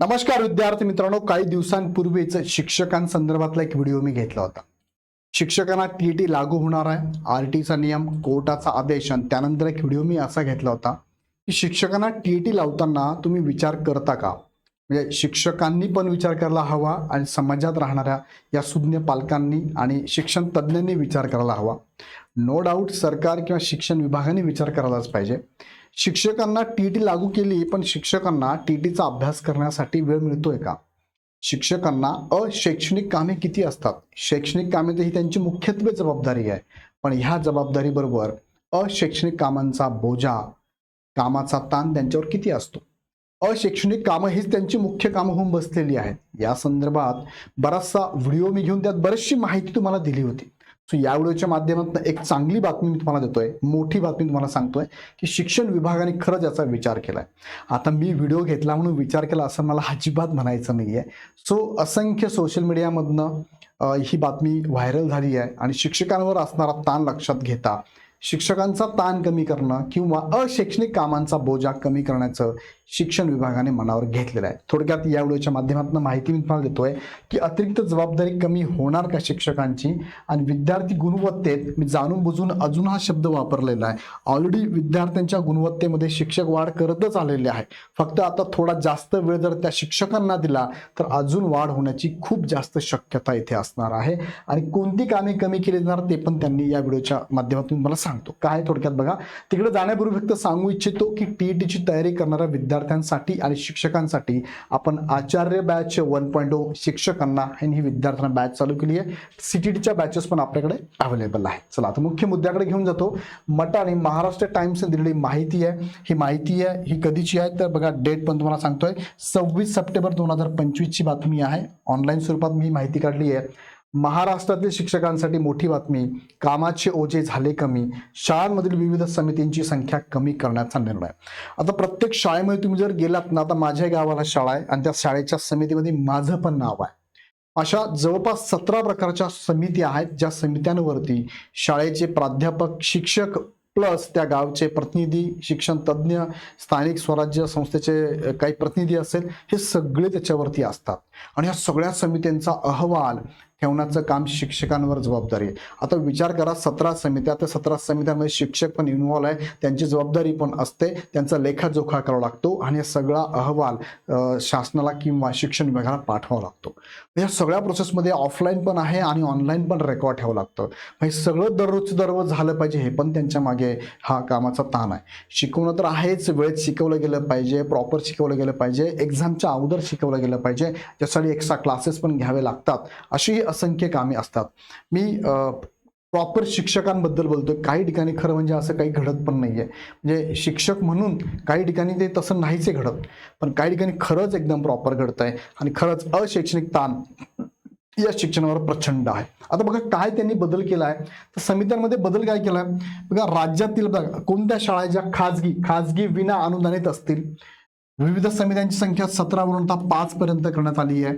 नमस्कार विद्यार्थी मित्रांनो काही दिवसांपूर्वीच शिक्षकांसंदर्भातला एक व्हिडिओ मी घेतला होता. शिक्षकांना टी टी लागू होणार आहे आर टीचा नियम कोर्टाचा आदेश आणि त्यानंतर एक व्हिडिओ मी असा घेतला होता की शिक्षकांना टी टी लावताना तुम्ही विचार करता का? म्हणजे शिक्षकांनी पण विचार करायला हवा आणि समाजात राहणाऱ्या या सुज्ञ पालकांनी आणि शिक्षण तज्ज्ञांनी विचार करायला हवा. नो डाऊट सरकार किंवा शिक्षण विभागाने विचार करायलाच पाहिजे. शिक्षकांना टी टी लागू केली पण शिक्षकांना टी टीचा अभ्यास करण्यासाठी वेळ मिळतोय का? शिक्षकांना अशैक्षणिक कामे किती असतात? शैक्षणिक कामे तर ही त्यांची मुख्यत्वे जबाबदारी आहे. पण ह्या जबाबदारीबरोबर अशैक्षणिक कामांचा बोजा कामाचा ताण त्यांच्यावर किती असतो? अशैक्षणिक कामं हीच त्यांची मुख्य कामं होऊन बसलेली आहेत. या संदर्भात बराचसा व्हिडिओ मी घेऊन त्यात बरीचशी माहिती तुम्हाला दिली होती. सो या व्हिडिओच्या माध्यमातून एक चांगली बातमी मी तुम्हाला देतोय मोठी बातमी तुम्हाला सांगतोय की शिक्षण विभागाने खरंच याचा विचार केलाय. आता मी व्हिडिओ घेतला म्हणून विचार केला असं मला अजिबात म्हणायचं नाहीये. सो असंख्य सोशल मीडियामधनं ही बातमी व्हायरल झाली आहे आणि शिक्षकांवर असणारा ताण लक्षात घेता शिक्षकांचा ताण कमी करणं किंवा अशैक्षणिक कामांचा बोजा कमी करण्याचं शिक्षण विभागाने मनावर घेतलेलं आहे. थोडक्यात या व्हिडिओच्या माध्यमातून माहिती मी तुम्हाला देतोय की अतिरिक्त जबाबदारी कमी होणार का शिक्षकांची? आणि विद्यार्थी गुणवत्तेत मी जाणून बुजून अजून हा शब्द वापरलेला आहे. ऑलरेडी विद्यार्थ्यांच्या गुणवत्तेमध्ये शिक्षक वाढ करतच आलेले आहे. फक्त आता थोडा जास्त वेळ जर त्या शिक्षकांना दिला तर अजून वाढ होण्याची खूप जास्त शक्यता इथे असणार आहे. आणि कोणती कामे कमी केली जाणार ते पण त्यांनी या व्हिडिओच्या माध्यमातून मला सांगतो. काय थोडक्यात बघा. तिकडे जाण्यापूर्वी फक्त सांगू इच्छितो की टी टीची तयारी करणाऱ्या विद्यार्थ्यांसाठी आणि शिक्षकांसाठी आपण Acharya batch one point O शिक्षकांना आणि ही विद्यार्थ्यांना बॅच चालू केली आहे. सी बॅचेस पण आपल्याकडे अवेलेबल आहेत. चला आता मुख्य मुद्द्याकडे घेऊन जातो. मटा आणि महाराष्ट्र टाइम्सने दिलेली माहिती आहे. ही माहिती आहे ही कधीची आहे? तर बघा डेट पण तुम्हाला सांगतोय. सव्वीस सप्टेंबर दोन हजार पंचवीसची बातमी आहे. ऑनलाईन स्वरूपात मी माहिती काढली आहे. महाराष्ट्रातील शिक्षकांसाठी मोठी बातमी कामाचे ओझे झाले कमी शाळांमधील विविध समितींची संख्या कमी करण्याचा निर्णय. आता प्रत्येक शाळेमध्ये तुम्ही जर गेलात ना आता माझ्या गावाला शाळा आहे आणि त्या शाळेच्या समितीमध्ये माझं पण नाव आहे. अशा जवळपास सतरा प्रकारच्या समिती आहेत ज्या समित्यांवरती शाळेचे प्राध्यापक शिक्षक प्लस त्या गावचे प्रतिनिधी शिक्षण तज्ज्ञ स्थानिक स्वराज्य संस्थेचे काही प्रतिनिधी असेल हे सगळे त्याच्यावरती असतात. आणि या सगळ्या समित्यांचा अहवाल ठेवण्याचं काम शिक्षकांवर जबाबदारी आहे. आता विचार करा सतरा समित्या तर सतरा समित्यामध्ये शिक्षक पण इन्व्हॉल्व आहे त्यांची जबाबदारी पण असते त्यांचा लेखाजोखा करावा लागतो आणि सगळा अहवाल शासनाला किंवा शिक्षण विभागाला पाठवावा लागतो. या सगळ्या प्रोसेसमध्ये ऑफलाईन पण आहे आणि ऑनलाईन पण रेकॉर्ड ठेवावं लागतं. हे सगळं दररोज दररोज झालं पाहिजे हे पण त्यांच्या मागे हा कामाचा ताण आहे. शिकवणं तर आहेच वेळेत शिकवलं गेलं पाहिजे प्रॉपर शिकवलं गेलं पाहिजे एक्झामच्या अगोदर शिकवलं गेलं पाहिजे त्यासाठी एक्स्ट्रा क्लासेस पण घ्यावे लागतात. अशी असंख्य कामे असतात. मी प्रॉपर शिक्षकांबद्दल बोलतो काही ठिकाणी खरं म्हणजे असं काही घडत पण नाही आहे म्हणजे शिक्षक म्हणून काही ठिकाणी ते तसं नाहीच आहे घडत. पण काही ठिकाणी खरंच एकदम प्रॉपर घडत आहे आणि खरंच अशैक्षणिक ताण या शिक्षणावर प्रचंड आहे. आता बघा काय त्यांनी बदल केला आहे तर समित्यांमध्ये बदल काय केला आहे बघा राज्यातील बघा कोणत्या शाळा ज्या खाजगी खाजगी विना अनुदानित असतील? विविध समित्यांची संख्या सतरावरून आता पाचपर्यंत करण्यात आली आहे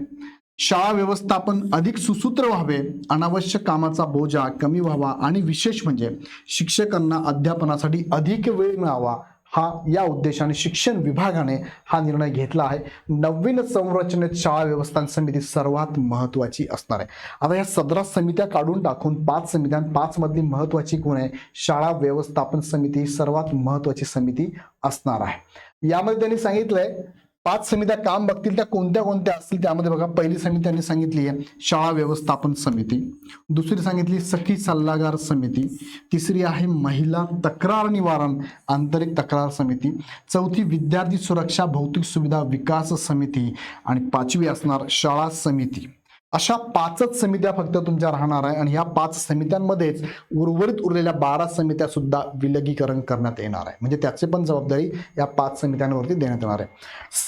शाळा व्यवस्थापन अधिक सुसूत्र व्हावे अनावश्यक कामाचा बोजा कमी व्हावा आणि विशेष म्हणजे शिक्षकांना अध्यापनासाठी अधिक वेळ मिळावा हा या उद्देशाने शिक्षण विभागाने हा निर्णय घेतला आहे. नवीन संरचनेत शाळा व्यवस्थापन समिती सर्वात महत्वाची असणार आहे. आता या सदरा समित्या काढून टाकून पाच समित्या पाचमधली महत्त्वाची महत्वाची कोण आहे? शाळा व्यवस्थापन समिती सर्वात महत्वाची समिती असणार आहे. यामध्ये त्यांनी सांगितलंय पाच समित्या काम बघतील त्या कोणत्या कोणत्या असतील त्यामध्ये बघा पहिली समिती त्यांनी सांगितली आहे शाळा व्यवस्थापन समिती. दुसरी सांगितली सखी सल्लागार समिती. तिसरी आहे महिला तक्रार निवारण आंतरिक तक्रार समिती. चौथी विद्यार्थी सुरक्षा भौतिक सुविधा विकास समिती. आणि पाचवी असणार शाळा समिती. अशा पाचच समित्या फक्त तुमच्या राहणार आहे आणि ह्या पाच समित्यांमध्येच उर्वरित उरलेल्या बारा समित्या सुद्धा विलगीकरण करण्यात येणार आहे. म्हणजे त्याची पण जबाबदारी या पाच समित्यांवरती देण्यात येणार आहे.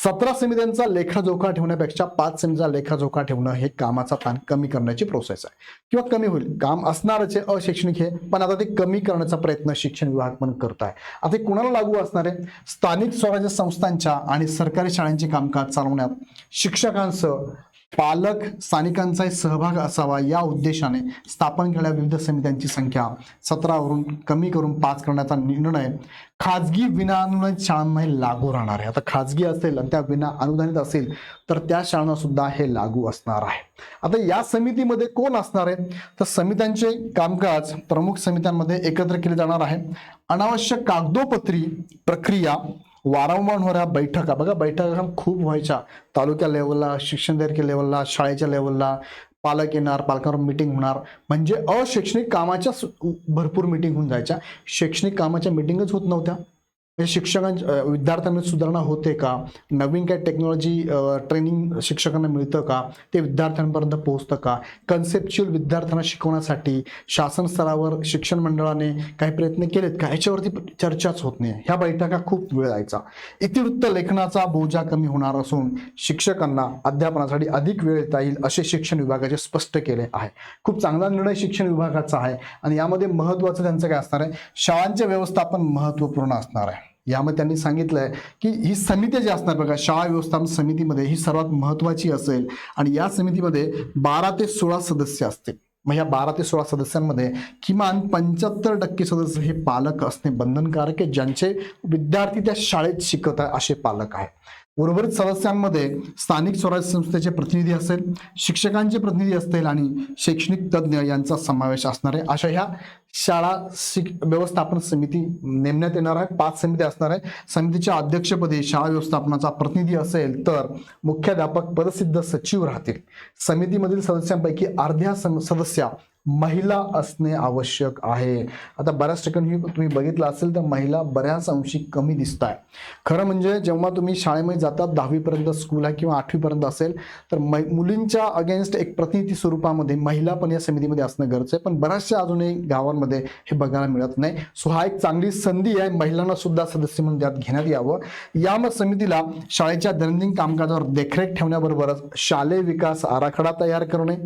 सतरा समित्यांचा लेखाजोखा ठेवण्यापेक्षा पाच समितीचा लेखाजोखा ठेवणं हे कामाचा ताण कमी करण्याची प्रोसेस आहे. किंवा कमी होईल. काम असणारच आहे अशैक्षणिक हे पण आता ते कमी करण्याचा प्रयत्न शिक्षण विभाग पण करत आहे. आता हे कुणाला लागू असणार आहे? स्थानिक स्वराज्य संस्थांच्या आणि सरकारी शाळांचे कामकाज चालवण्यात शिक्षकांसह पालक स्थानिकांचाही सहभाग असावा या उद्देशाने स्थापन केलेल्या विविध समित्यांची संख्या सतरावरून कमी करून पाच करण्याचा निर्णय खाजगी विनाअनुदानित शाळांनाही लागू राहणार आहे. आता खाजगी असेल आणि त्या विना अनुदानित असेल तर त्या शाळांना सुद्धा हे लागू असणार आहे. आता या समितीमध्ये कोण असणार आहे? तर समित्यांचे कामकाज प्रमुख समित्यांमध्ये एकत्र केले जाणार आहे. अनावश्यक कागदोपत्री प्रक्रिया वारंवार होणाऱ्या बैठका बघा बैठका खूप व्हायच्या तालुक्या लेवलला शिक्षण लेवलला शाळेच्या लेवलला पालक येणार पालकांवर मिटिंग होणार म्हणजे अशैक्षणिक कामाच्या भरपूर मिटिंग होऊन जायच्या. शैक्षणिक कामाच्या मिटिंगच होत नव्हत्या. म्हणजे शिक्षकांच्या विद्यार्थ्यांमध्ये सुधारणा होते का? नवीन काय टेक्नॉलॉजी ट्रेनिंग शिक्षकांना मिळतं का? ते विद्यार्थ्यांपर्यंत पोहोचतं का? कन्सेप्च्युअल विद्यार्थ्यांना शिकवण्यासाठी शासन स्तरावर शिक्षण मंडळाने काही प्रयत्न केलेत का? याच्यावरती चर्चाच होत नाही. ह्या बैठका खूप वेळ जायचा इतिवृत्त लेखनाचा बोजा कमी होणार असून शिक्षकांना अध्यापनासाठी अधिक वेळ देता येईल असे शिक्षण विभागाचे स्पष्ट केले आहे. खूप चांगला निर्णय शिक्षण विभागाचा आहे आणि यामध्ये महत्त्वाचं त्यांचं काय असणार आहे? शाळांचे व्यवस्थापन महत्त्वपूर्ण असणार आहे. यामध्ये त्यांनी सांगितलंय की ही समिती जी असणार बघा शाळा व्यवस्थापन समितीमध्ये ही सर्वात महत्त्वाची असेल. आणि या समितीमध्ये बारा ते सोळा सदस्य असतील. मग या बारा ते सोळा सदस्यांमध्ये किमान पंच्याहत्तर टक्के सदस्य हे पालक असणे बंधनकारक आहे ज्यांचे विद्यार्थी त्या शाळेत शिकत आहे असे पालक आहे उर्वरित सदस्यांमध्ये स्थानिक स्वराज्य संस्थेचे प्रतिनिधी असेल शिक्षकांचे प्रतिनिधी असतील आणि शैक्षणिक तज्ज्ञ यांचा समावेश असणार आहे. अशा ह्या शाळा शिक व्यवस्थापन समिती नेमण्यात येणार आहे. पाच समिती असणार आहे. समितीच्या अध्यक्षपदी शाळा व्यवस्थापनाचा प्रतिनिधी असेल तर मुख्याध्यापक पदसिद्ध सचिव राहतील. समितीमधील सदस्यांपैकी अर्ध्या सदस्या महिला असणे आवश्यक आहे. आता बऱ्याच ठिकाणी तुम्ही बघितलं असेल तर महिला बऱ्याच अंशी कमी दिसत आहे खरं म्हणजे जेव्हा तुम्ही शाळेमध्ये जातात दहावीपर्यंत स्कूल आहे किंवा आठवीपर्यंत असेल तर मै मुलींच्या अगेन्स्ट एक प्रतिनिधी स्वरूपामध्ये महिला पण या समितीमध्ये असणं गरजेचं आहे. पण बऱ्याचशा अजूनही गावांमध्ये हे बघायला मिळत नाही. सो हा एक चांगली संधी आहे. महिलांना सुद्धा सदस्य म्हणून त्यात घेण्यात यावं. या मग समितीला शाळेच्या दैनंदिन कामकाजावर देखरेख ठेवण्याबरोबरच शालेय विकास आराखडा तयार करणे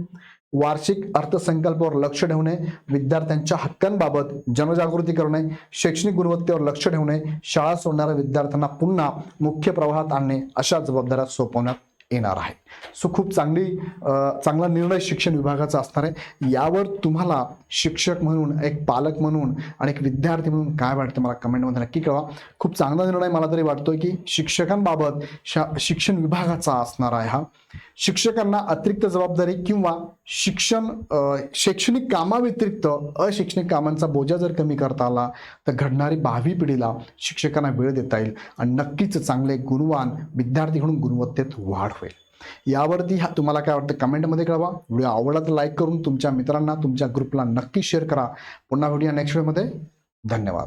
वार्षिक अर्थसंकल्पावर लक्ष ठेवणे विद्यार्थ्यांच्या हक्कांबाबत जनजागृती करणे शैक्षणिक गुणवत्तेवर लक्ष ठेवणे शाळा सोडणाऱ्या विद्यार्थ्यांना पुन्हा मुख्य प्रवाहात आणणे अशा जबाबदाऱ्या सोपवण्यात येणार आहे. सो खूप चांगली चांगला निर्णय शिक्षण विभागाचा असणार आहे. यावर तुम्हाला शिक्षक म्हणून एक पालक म्हणून आणि एक विद्यार्थी म्हणून काय वाटतं मला कमेंटमध्ये नक्की कळवा. खूप चांगला निर्णय मला तरी वाटतोय की शिक्षकांबाबत शा शिक्षण विभागाचा असणार आहे हा. शिक्षकांना अतिरिक्त जबाबदारी किंवा शिक्षण शैक्षणिक कामाव्यतिरिक्त अशैक्षणिक कामांचा बोजा जर कमी करता आला तर घडणारी भावी पिढीला शिक्षकांना वेळ देता येईल. आणि नक्कीच चांगले गुणवान विद्यार्थी म्हणून गुणवत्तेत वाढ होईल. यावरती हा तुम्हाला काय वाटतं कमेंटमध्ये कळवा. व्हिडिओ आवडला तर लाईक करून तुमच्या मित्रांना तुमच्या ग्रुपला नक्की शेअर करा. पुन्हा व्हिडिओ नेक्स्ट व्हिडिओमध्ये धन्यवाद.